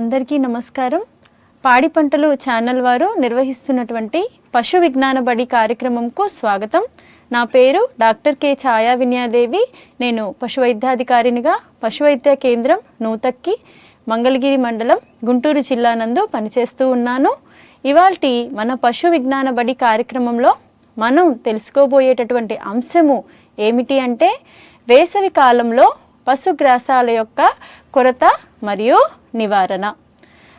అందరికీ నమస్కారం. పాడి పంటలు ఛానల్ వారు నిర్వహిస్తున్నటువంటి పశు విజ్ఞాన బడి కార్యక్రమంకు స్వాగతం. నా పేరు డాక్టర్ కె ఛాయా వినయాదేవి. నేను పశు వైద్యాధికారినిగా పశు వైద్య కేంద్రం నూతక్కి మంగళగిరి మండలం గుంటూరు జిల్లా నందు పనిచేస్తూ ఉన్నాను. ఇవాల్టి మన పశు విజ్ఞాన బడి కార్యక్రమంలో మనం తెలుసుకోబోయేటటువంటి అంశము ఏమిటి అంటే వేసవి కాలంలో పశుగ్రాసాల యొక్క కొరత మరియు నివారణ.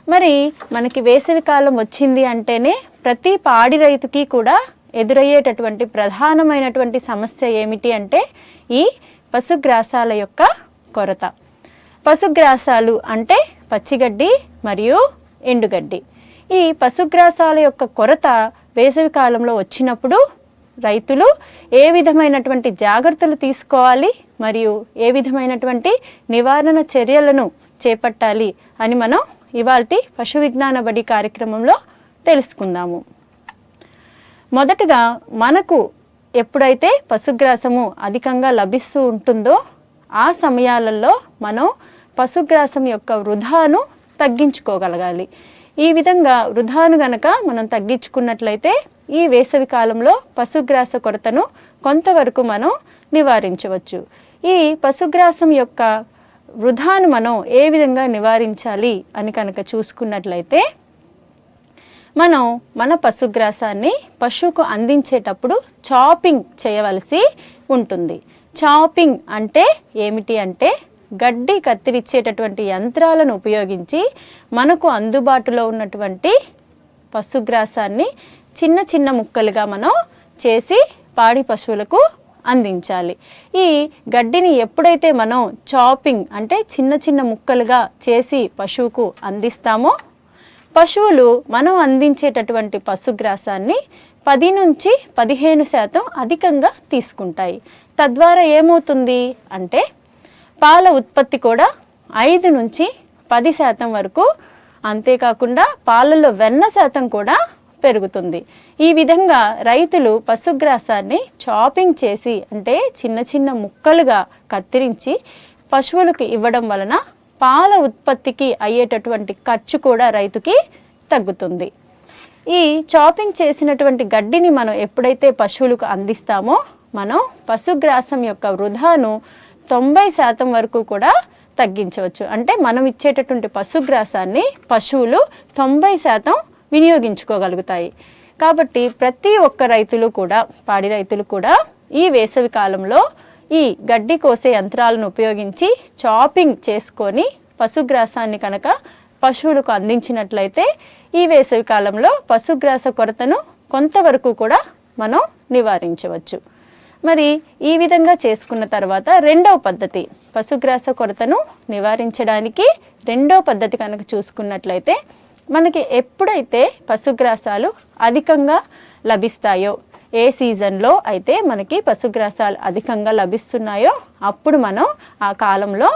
మరి మనకి వేసవి కాలం వచ్చింది అంటేనే ప్రతి పాడి రైతుకి కూడా ఎదురయ్యేటటువంటి ప్రధానమైనటువంటి సమస్య ఏమిటి అంటే ఈ పశుగ్రాసాల యొక్క కొరత. పశుగ్రాసాలు అంటే పచ్చిగడ్డి మరియు ఎండుగడ్డి. ఈ పశుగ్రాసాల యొక్క కొరత వేసవి కాలంలో వచ్చినప్పుడు రైతులు ఏ విధమైనటువంటి జాగ్రత్తలు తీసుకోవాలి మరియు ఏ విధమైనటువంటి నివారణ చర్యలను చేపట్టాలి అని మనం ఇవాల్టి పశు విజ్ఞాన బడి కార్యక్రమంలో తెలుసుకుందాము. మొదటగా మనకు ఎప్పుడైతే పశుగ్రాసము అధికంగా లభిస్తూ ఉంటుందో ఆ సమయాలలో మనం పశుగ్రాసం యొక్క వృధాను తగ్గించుకోగలగాలి. ఈ విధంగా వృధాను గనక మనం తగ్గించుకున్నట్లయితే ఈ వేసవి కాలంలో పశుగ్రాస కొరతను కొంతవరకు మనం నివారించవచ్చు. ఈ పశుగ్రాసం యొక్క వృధాను మనం ఏ విధంగా నివారించాలి అని కనుక చూసుకున్నట్లయితే మనం మన పశుగ్రాసాన్ని పశువుకు అందించేటప్పుడు చాపింగ్ చేయవలసి ఉంటుంది. చాపింగ్ అంటే ఏమిటి అంటే గడ్డి కత్తిరించేటటువంటి యంత్రాలను ఉపయోగించి మనకు అందుబాటులో ఉన్నటువంటి పశుగ్రాసాన్ని చిన్న చిన్న ముక్కలుగా మనం చేసి పాడి పశువులకు అందించాలి. ఈ గడ్డిని ఎప్పుడైతే మనం చాపింగ్ అంటే చిన్న చిన్న ముక్కలుగా చేసి పశువుకు అందిస్తామో పశువులు మనం అందించేటటువంటి పశుగ్రాసాన్ని పది నుంచి పదిహేను శాతం అధికంగా తీసుకుంటాయి. తద్వారా ఏమవుతుంది అంటే పాల ఉత్పత్తి కూడా ఐదు నుంచి పది శాతం వరకు అంతేకాకుండా పాలలో వెన్న శాతం కూడా పెరుగుతుంది. ఈ విధంగా రైతులు పశుగ్రాసాన్ని చాపింగ్ చేసి అంటే చిన్న చిన్న ముక్కలుగా కత్తిరించి పశువులకు ఇవ్వడం వలన పాల ఉత్పత్తికి అయ్యేటటువంటి ఖర్చు కూడా రైతుకి తగ్గుతుంది. ఈ చాపింగ్ చేసినటువంటి గడ్డిని మనం ఎప్పుడైతే పశువులకు అందిస్తామో మనం పశుగ్రాసం యొక్క వృధాను తొంభై శాతం వరకు కూడా తగ్గించవచ్చు. అంటే మనం ఇచ్చేటటువంటి పశుగ్రాసాన్ని పశువులు తొంభై శాతం వినియోగించుకోగలుగుతాయి. కాబట్టి ప్రతి ఒక్క రైతులు కూడా పాడి రైతులు కూడా ఈ వేసవి కాలంలో ఈ గడ్డి కోసే యంత్రాలను ఉపయోగించి చాపింగ్ చేసుకొని పశుగ్రాసాన్ని కనుక పశువులకు అందించినట్లయితే ఈ వేసవి కాలంలో పశుగ్రాస కొరతను కొంతవరకు కూడా మనం నివారించవచ్చు. మరి ఈ విధంగా చేసుకున్న తర్వాత రెండవ పద్ధతి పశుగ్రాస కొరతను నివారించడానికి రెండవ పద్ధతి కనుక చూసుకున్నట్లయితే మనకి ఎప్పుడైతే పశుగ్రాసాలు అధికంగా లభిస్తాయో ఏ సీజన్లో అయితే మనకి పశుగ్రాసాలు అధికంగా లభిస్తున్నాయో అప్పుడు మనం ఆ కాలంలో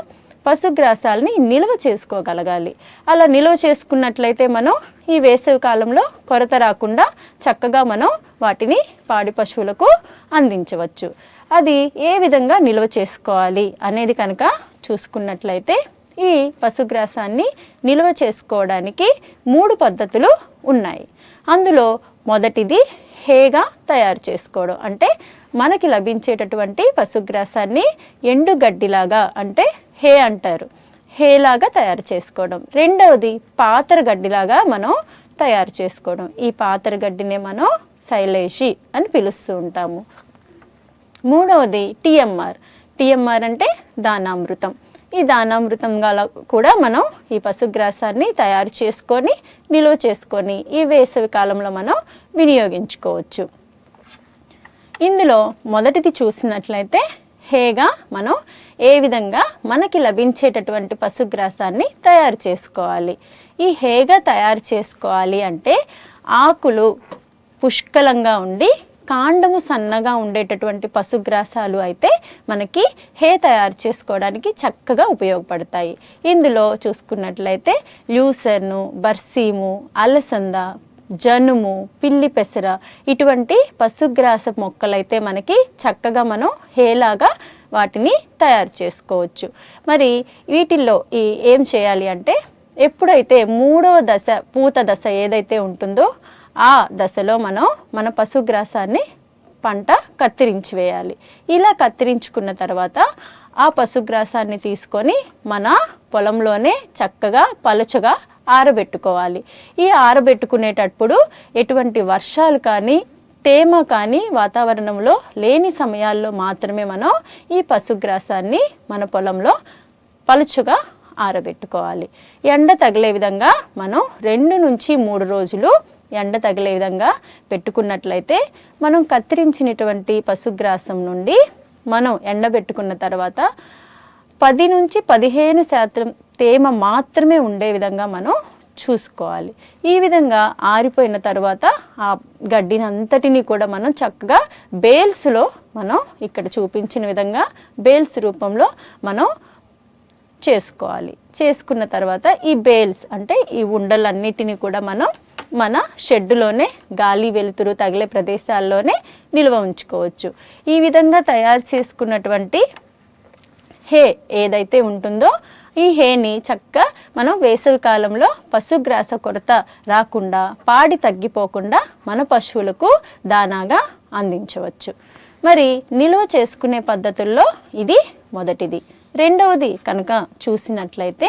పశుగ్రాసాలని నిల్వ చేసుకోగలగాలి. అలా నిల్వ చేసుకున్నట్లయితే మనం ఈ వేసవి కాలంలో కొరత రాకుండా చక్కగా మనం వాటిని పాడి పశువులకు అందించవచ్చు. అది ఏ విధంగా నిల్వ చేసుకోవాలి అనేది కనుక చూసుకున్నట్లయితే ఈ పశుగ్రాసాన్ని నిల్వ చేసుకోవడానికి మూడు పద్ధతులు ఉన్నాయి. అందులో మొదటిది హేగా తయారు చేసుకోవడం. అంటే మనకి లభించేటటువంటి పశుగ్రాసాన్ని ఎండుగడ్డిలాగా అంటే హే అంటారు. హేలాగా తయారు చేసుకోవడం. రెండవది పాతర గడ్డిలాగా మనం తయారు చేసుకోవడం. ఈ పాతర గడ్డినే మనం శైలేషి అని పిలుస్తూ ఉంటాము. మూడవది టిఎంఆర్ టిఎంఆర్ అంటే దానామృతం. ఈ దానామృతంగా కూడా మనం ఈ పశుగ్రాసాన్ని తయారు చేసుకొని నిల్వ చేసుకొని ఈ వేసవి కాలంలో మనం వినియోగించుకోవచ్చు. ఇందులో మొదటిది చూసినట్లయితే హేగా మనం ఏ విధంగా మనకి లభించేటటువంటి పశుగ్రాసాన్ని తయారు చేసుకోవాలి. ఈ హేగా తయారు చేసుకోవాలి అంటే ఆకులు పుష్కలంగా ఉండి కాండము సన్నగా ఉండేటటువంటి పశుగ్రాసాలు అయితే మనకి హే తయారు చేసుకోవడానికి చక్కగా ఉపయోగపడతాయి. ఇందులో చూసుకున్నట్లయితే ల్యూసర్ను బర్సీము అలసంద జనుము పిల్లి పెసర ఇటువంటి పశుగ్రాస మొక్కలైతే మనకి చక్కగా మనం హేలాగా వాటిని తయారు చేసుకోవచ్చు. మరి వీటిల్లో ఈ ఏం చేయాలి అంటే ఎప్పుడైతే మూడవ దశ పూత దశ ఏదైతే ఉంటుందో ఆ దశలో మనం మన పశుగ్రాసాన్ని పంట కత్తిరించి వేయాలి. ఇలా కత్తిరించుకున్న తర్వాత ఆ పశుగ్రాసాన్ని తీసుకొని మన పొలంలోనే చక్కగా పలుచగా ఆరబెట్టుకోవాలి. ఈ ఆరబెట్టుకునేటప్పుడు ఎటువంటి వర్షాలు కానీ తేమ కానీ వాతావరణంలో లేని సమయాల్లో మాత్రమే మనం ఈ పశుగ్రాసాన్ని మన పొలంలో పలుచుగా ఆరబెట్టుకోవాలి. ఎండ తగిలే విధంగా మనం రెండు నుంచి మూడు రోజులు ఎండ తగిలే విధంగా పెట్టుకున్నట్లయితే మనం కత్తిరించినటువంటి పశుగ్రాసం నుండి మనం ఎండబెట్టుకున్న తర్వాత పది నుంచి పదిహేను శాతం తేమ మాత్రమే ఉండే విధంగా మనం చూసుకోవాలి. ఈ విధంగా ఆరిపోయిన తర్వాత ఆ గడ్డిని అంతటిని కూడా మనం చక్కగా బేల్స్లో మనం ఇక్కడ చూపించిన విధంగా బేల్స్ రూపంలో మనం చేసుకోవాలి. చేసుకున్న తర్వాత ఈ బేల్స్ అంటే ఈ ఉండలన్నిటినీ కూడా మనం మన షెడ్డులోనే గాలి వెలుతురు తగిలే ప్రదేశాల్లోనే నిల్వ ఉంచుకోవచ్చు. ఈ విధంగా తయారు చేసుకున్నటువంటి హే ఏదైతే ఉంటుందో ఈ హేని చక్కగా మనం వేసవి కాలంలో పశుగ్రాస కొరత రాకుండా పాడి తగ్గిపోకుండా మన పశువులకు దానాగా అందించవచ్చు. మరి నిల్వ చేసుకునే పద్ధతుల్లో ఇది మొదటిది. రెండవది కనుక చూసినట్లయితే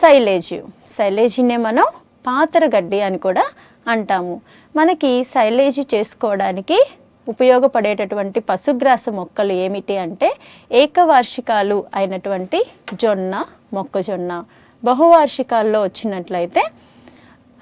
సైలేజ్ సైలేజీనే మనం పాతరగడ్డి అని కూడా అంటాము. మనకి సైలేజ్ చేసుకోవడానికి ఉపయోగపడేటటువంటి పశుగ్రాస మొక్కలు ఏమిటి అంటే ఏకవార్షికాలు అయినటువంటి జొన్న మొక్కజొన్న. బహువార్షికాల్లో వచ్చినట్లయితే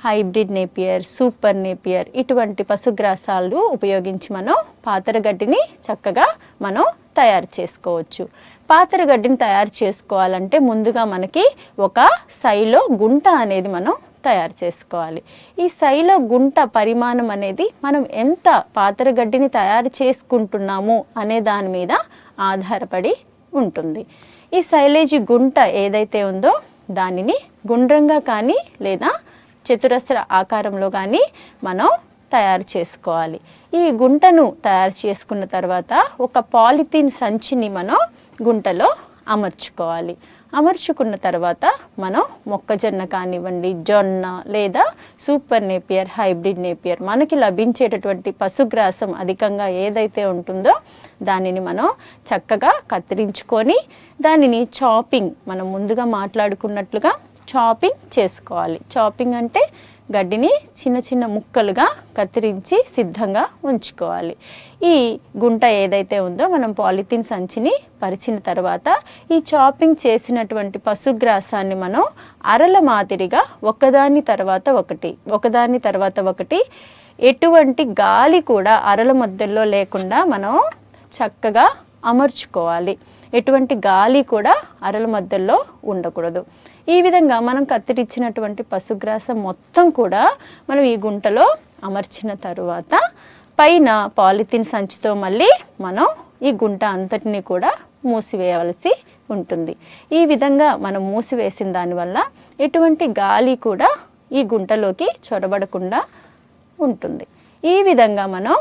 హైబ్రిడ్ నేపియర్ సూపర్ నేపియర్ ఇటువంటి పశుగ్రాసాలు ఉపయోగించి మనం పాతరగడ్డిని చక్కగా మనం తయారు చేసుకోవచ్చు. పాతర గడ్డిని తయారు చేసుకోవాలంటే ముందుగా మనకి ఒక సైలో గుంట అనేది మనం తయారు చేసుకోవాలి. ఈ సైలో గుంట పరిమాణం అనేది మనం ఎంత పాతర గడ్డిని తయారు చేసుకుంటున్నాము అనే దాని మీద ఆధారపడి ఉంటుంది. ఈ సైలేజీ గుంట ఏదైతే ఉందో దానిని గుండ్రంగా కానీ లేదా చతురస్ర ఆకారంలో కానీ మనం తయారు చేసుకోవాలి. ఈ గుంటను తయారు చేసుకున్న తర్వాత ఒక పాలిథీన్ సంచిని మనం గుంటలో అమర్చుకోవాలి. అమర్చుకున్న తర్వాత మనం మొక్కజొన్న కానివ్వండి జొన్న లేదా సూపర్ నేపియర్ హైబ్రిడ్ నేపియర్ మనకి లభించేటటువంటి పశుగ్రాసం అధికంగా ఏదైతే ఉంటుందో దానిని మనం చక్కగా కత్తిరించుకొని దానిని చాపింగ్ మనం ముందుగా మాట్లాడుకున్నట్లుగా చాపింగ్ చేసుకోవాలి. చాపింగ్ అంటే గడ్డిని చిన్న చిన్న ముక్కలుగా కత్తిరించి సిద్ధంగా ఉంచుకోవాలి. ఈ గుంట ఏదైతే ఉందో మనం పాలిథిన్ సంచిని పరిచిన తర్వాత ఈ చాపింగ్ చేసినటువంటి పశుగ్రాసాన్ని మనం అరల మాదిరిగా ఒకదాని తర్వాత ఒకటి ఒకదాని తర్వాత ఒకటి ఎటువంటి గాలి కూడా అరల మధ్యలో లేకుండా మనం చక్కగా అమర్చుకోవాలి. ఎటువంటి గాలి కూడా అరల మధ్యలో ఉండకూడదు. ఈ విధంగా మనం కత్తిరించినటువంటి పశుగ్రాసం మొత్తం కూడా మనం ఈ గుంటలో అమర్చిన తరువాత పైన పాలిథిన్ సంచితో మళ్ళీ మనం ఈ గుంట అంతటిని కూడా మూసివేయవలసి ఉంటుంది. ఈ విధంగా మనం మూసివేసిన దానివల్ల ఎటువంటి గాలి కూడా ఈ గుంటలోకి చొరబడకుండా ఉంటుంది. ఈ విధంగా మనం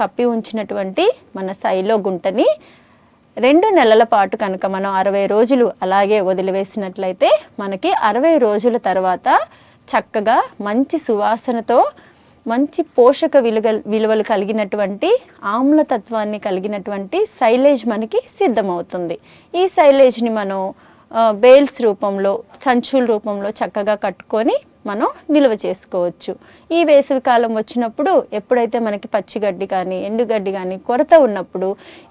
కప్పి ఉంచినటువంటి మన సైలో గుంటని రెండు నెలల పాటు కనుక మనం అరవై రోజులు అలాగే వదిలివేసినట్లయితే మనకి అరవై రోజుల తర్వాత చక్కగా మంచి సువాసనతో మంచి పోషక విలువ విలువలు కలిగినటువంటి ఆమ్లతత్వాన్ని కలిగినటువంటి సైలేజ్ మనకి సిద్ధమవుతుంది. ఈ సైలేజ్ని మనం బేల్స్ రూపంలో సంచుల రూపంలో చక్కగా కట్టుకొని మనం నిల్వ చేసుకోవచ్చు. ఈ వేసవికాలం వచ్చినప్పుడు ఎప్పుడైతే మనకి పచ్చిగడ్డి కానీ ఎండుగడ్డి కానీ కొరత ఉన్నప్పుడు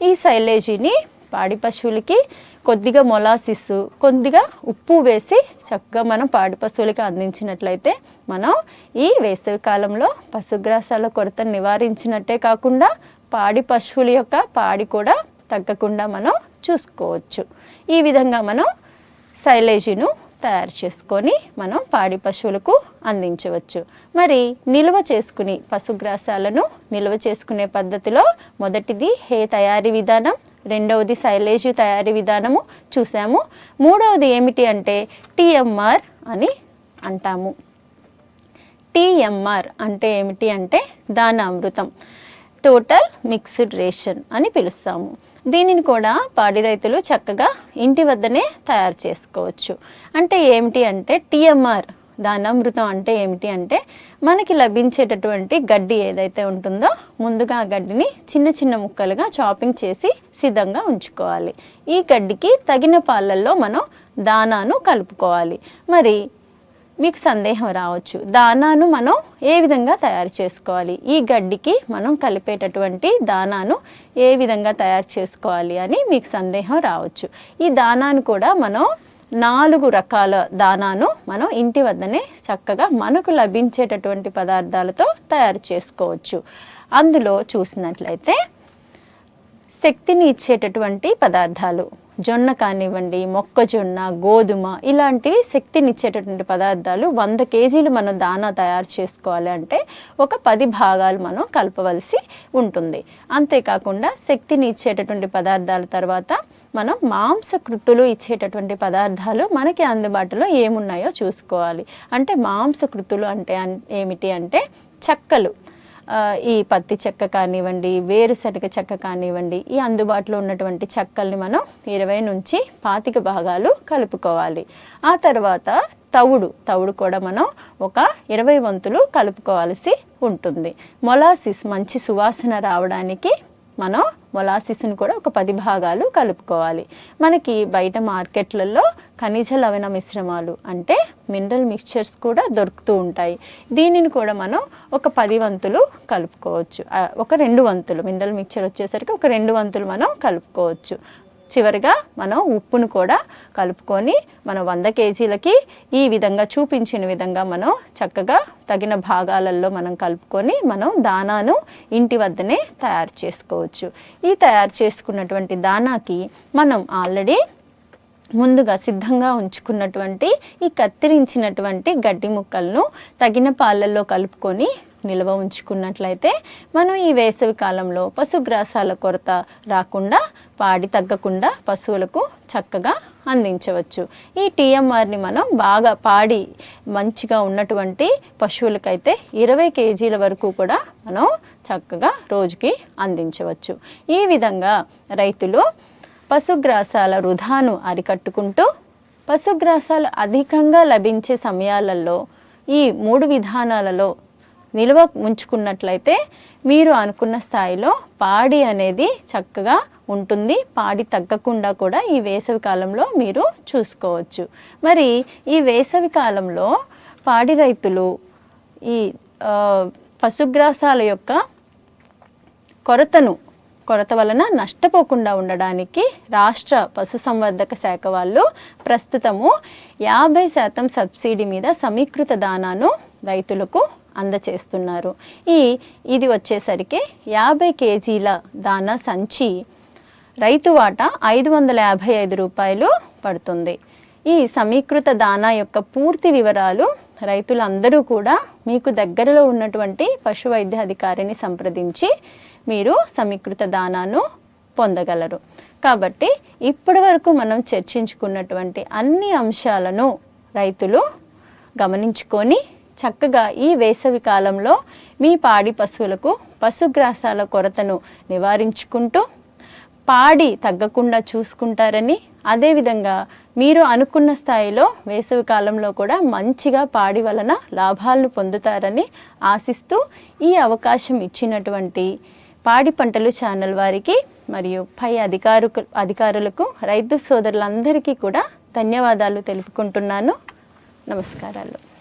ఈ సైలేజీని పాడి పశువులకి కొద్దిగా మొలాసిస్ కొద్దిగా ఉప్పు వేసి చక్కగా మనం పాడి పశువులకి అందించినట్లయితే మనం ఈ వేసవి కాలంలో పశుగ్రాసాల కొరతను నివారించినట్టే కాకుండా పాడి పశువుల యొక్క పాడి కూడా తగ్గకుండా మనం చూసుకోవచ్చు. ఈ విధంగా మనం సైలేజీను తయారు చేసుకొని మనం పాడి పశువులకు అందించవచ్చు. మరి నిల్వ చేసుకుని పశుగ్రాసాలను నిల్వ చేసుకునే పద్ధతిలో మొదటిది హే తయారీ విధానం రెండవది సైలేజ్ తయారీ విధానము చూసాము. మూడవది ఏమిటి అంటే టిఎంఆర్ అని అంటాము. టిఎంఆర్ అంటే ఏమిటి అంటే దానామృతం టోటల్ మిక్స్డ్ రేషన్ అని పిలుస్తాము. దీనిని కూడా పాడి రైతులు చక్కగా ఇంటి వద్దనే తయారు చేసుకోవచ్చు. అంటే ఏమిటి అంటే టిఎంఆర్ దానామృతం అంటే ఏమిటి అంటే మనకి లభించేటటువంటి గడ్డి ఏదైతే ఉంటుందో ముందుగా ఆ గడ్డిని చిన్న చిన్న ముక్కలుగా చాపింగ్ చేసి సిద్ధంగా ఉంచుకోవాలి. ఈ గడ్డికి తగిన పాలల్లో మనం దానాను కలుపుకోవాలి. మరి మీకు సందేహం రావచ్చు. దానాను మనం ఏ విధంగా తయారు చేసుకోవాలి? ఈ గడ్డికి మనం కలిపేటటువంటి దానాను ఏ విధంగా తయారు చేసుకోవాలి అని మీకు సందేహం రావచ్చు. ఈ దానాను కూడా మనం నాలుగు రకాల దానాను మనం ఇంటి వద్దనే చక్కగా మనకు లభించేటటువంటి పదార్థాలతో తయారు చేసుకోవచ్చు. అందులో చూసినట్లయితే శక్తిని ఇచ్చేటటువంటి పదార్థాలు. జొన్న కానివ్వండి మొక్కజొన్న గోధుమ ఇలాంటివి శక్తినిచ్చేటటువంటి పదార్థాలు వంద కేజీలు మనం దానా తయారు చేసుకోవాలి అంటే ఒక పది భాగాలు మనం కలపవలసి ఉంటుంది. అంతేకాకుండా శక్తిని ఇచ్చేటటువంటి పదార్థాల తర్వాత మనం మాంసకృతులు ఇచ్చేటటువంటి పదార్థాలు మనకి అందుబాటులో ఏమున్నాయో చూసుకోవాలి. అంటే మాంసకృతులు అంటే ఏమిటి అంటే చక్కలు. ఈ పత్తి చెక్క కానివ్వండి వేరుశనగ చెక్క కానివ్వండి ఈ అందుబాటులో ఉన్నటువంటి చెక్కల్ని మనం ఇరవై నుంచి పాతిక భాగాలు కలుపుకోవాలి. ఆ తర్వాత తవుడు తవుడు కూడా మనం ఒక ఇరవై వంతులు కలుపుకోవాల్సి ఉంటుంది. మొలాసిస్ మంచి సువాసన రావడానికి మనం మొలాసిస్ని కూడా ఒక పది భాగాలు కలుపుకోవాలి. మనకి బయట మార్కెట్లలో ఖనిజ లవణ మిశ్రమాలు అంటే మినరల్ మిక్చర్స్ కూడా దొరుకుతూ ఉంటాయి. దీనిని కూడా మనం ఒక పది వంతులు కలుపుకోవచ్చు. ఒక రెండు వంతులు మినరల్ మిక్చర్ వచ్చేసరికి ఒక రెండు వంతులు మనం కలుపుకోవచ్చు. చివరిగా మనం ఉప్పును కూడా కలుపుకొని మనం వంద కేజీలకి ఈ విధంగా చూపించిన విధంగా మనం చక్కగా తగిన భాగాలలో మనం కలుపుకొని మనం దానాను ఇంటి వద్దనే తయారు చేసుకోవచ్చు. ఈ తయారు చేసుకున్నటువంటి దానాకి మనం ఆల్రెడీ ముందుగా సిద్ధంగా ఉంచుకున్నటువంటి ఈ కత్తిరించినటువంటి గడ్డి ముక్కలను తగిన పాలల్లో కలుపుకొని నిల్వ ఉంచుకున్నట్లయితే మనం ఈ వేసవి కాలంలో పశుగ్రాసాల కొరత రాకుండా పాడి తగ్గకుండా పశువులకు చక్కగా అందించవచ్చు. ఈ టీఎంఆర్ని మనం బాగా పాడి మంచిగా ఉన్నటువంటి పశువులకైతే ఇరవై కేజీల వరకు కూడా మనం చక్కగా రోజుకి అందించవచ్చు. ఈ విధంగా రైతులు పశుగ్రాసాల వృధాను అరికట్టుకుంటూ పశుగ్రాసాలు అధికంగా లభించే సమయాలలో ఈ మూడు విధానాలలో నిల్వ ఉంచుకున్నట్లయితే మీరు అనుకున్న స్థాయిలో పాడి అనేది చక్కగా ఉంటుంది. పాడి తగ్గకుండా కూడా ఈ వేసవి కాలంలో మీరు చూసుకోవచ్చు. మరి ఈ వేసవి కాలంలో పాడి రైతులు ఈ పశుగ్రాసాల యొక్క కొరతను కొరత వలన నష్టపోకుండా ఉండడానికి రాష్ట్ర పశుసంవర్ధక శాఖ వాళ్ళు ప్రస్తుతము యాభై శాతం సబ్సిడీ మీద సమీకృత దానాను రైతులకు అందచేస్తున్నారు. ఈ ఇది వచ్చేసరికి యాభై కేజీల దానా సంచి రైతు వాటా ఐదు వందల యాభై ఐదు రూపాయలు పడుతుంది. ఈ సమీకృత దానా యొక్క పూర్తి వివరాలు రైతులందరూ కూడా మీకు దగ్గరలో ఉన్నటువంటి పశు వైద్య అధికారిని సంప్రదించి మీరు సమీకృత దానాను పొందగలరు. కాబట్టి ఇప్పటి వరకు మనం చర్చించుకున్నటువంటి అన్ని అంశాలను రైతులు గమనించుకొని చక్కగా ఈ వేసవి కాలంలో మీ పాడి పశువులకు పశుగ్రాసాల కొరతను నివారించుకుంటూ పాడి తగ్గకుండా చూసుకుంటారని అదేవిధంగా మీరు అనుకున్న స్థాయిలో వేసవి కాలంలో కూడా మంచిగా పాడి వలన లాభాలను పొందుతారని ఆశిస్తూ ఈ అవకాశం ఇచ్చినటువంటి పాడి పంటలు ఛానల్ వారికి మరియు పై అధికారు అధికారులకు రైతు సోదరులందరికీ కూడా ధన్యవాదాలు తెలుపుకుంటున్నాను. నమస్కారాలు.